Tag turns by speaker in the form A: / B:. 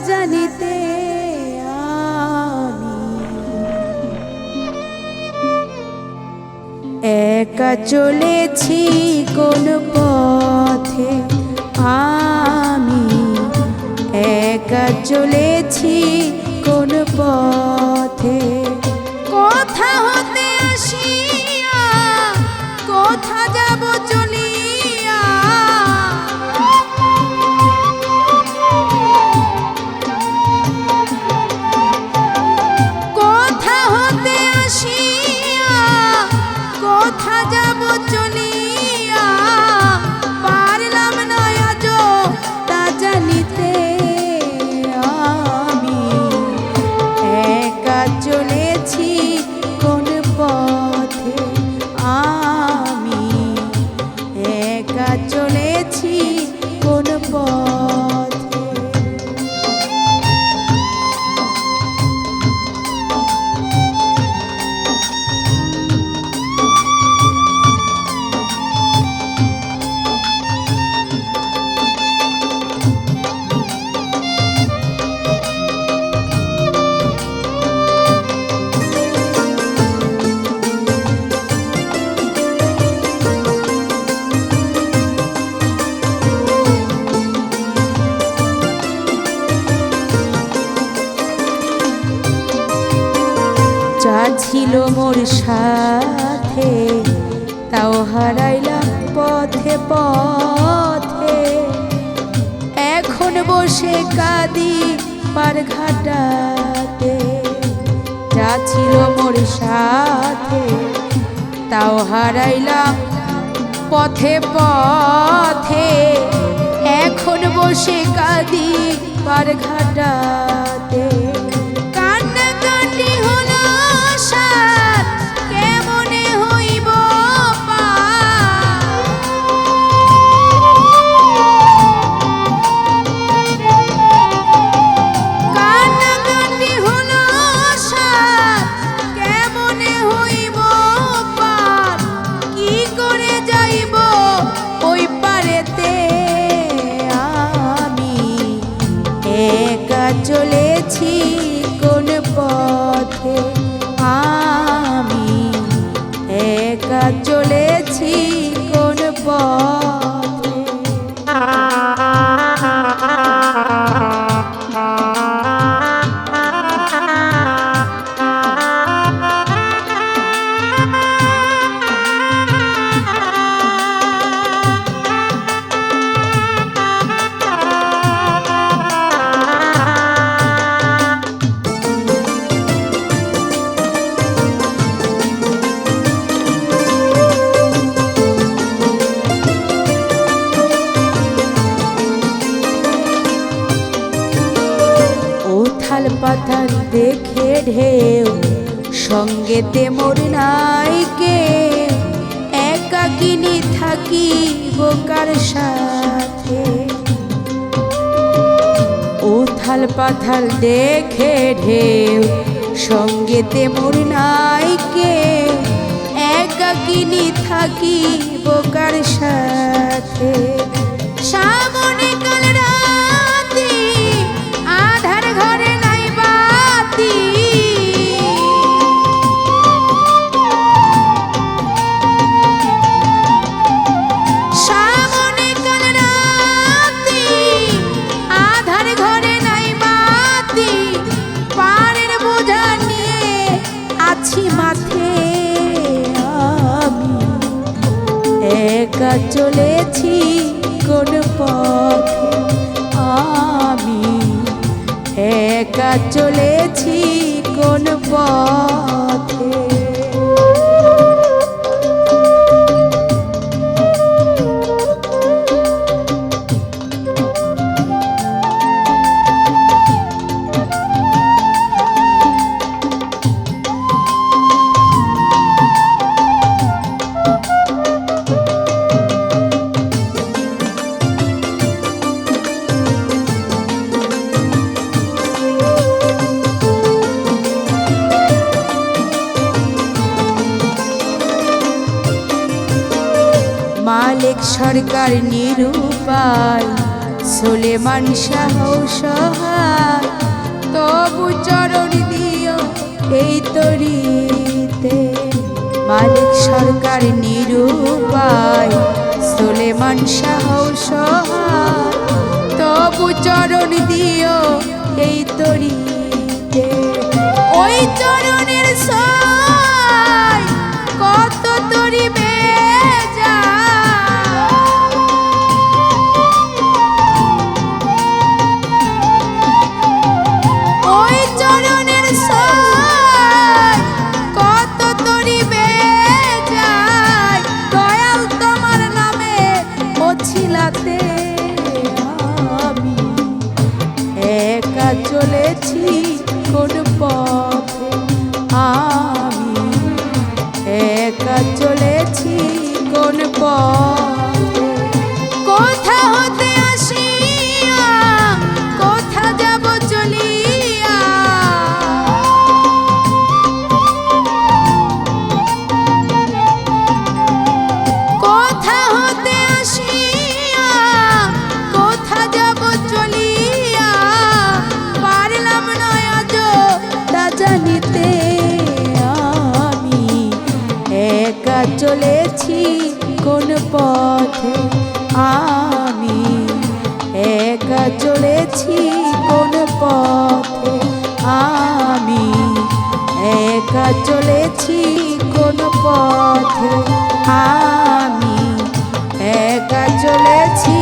A: জানিতে একা চলেছি কোন পথে আমি। একা চলেছি কোন পথে চলেছি কোন পথে মোর সাথে, তাও হারাইলাম পথে পথে। এখন বসে কাঁদি পার ঘাটাতে। যা ছিল মোর সাথে, তাও হারাইলাম পথে পথে। এখন বসে কাঁদি পার ঘাটাতে। চলেছি কোন পথে? আমি একা চলেছি কোন পথে? ঢেউ, সঙ্গেতে মোর নাই কে একাকিনী থাকি বোকার সাথে। উথাল পাথাল দেখে ঢেউ, সঙ্গেতে মোর নাই কে একাকিনী থাকি বোকার সাথে। সামনে চলেছি কোন পথে। আমি একা চলেছি কোন পথে। মালিক সরকার নিরুপায়। সুলেমান শাহ সহায়। তবু চরণ দিও এই তরিতে। মালিক সরকার নিরূপায়, সুলেমান শাহ সহায়। তবু চরণ দিও এই তরিতে। ওই চরণের চলেছি কোন পথ? আমি একা চলেছি কোন পথ? আমি একা চলেছি কোন পথ? আমি একা চলেছি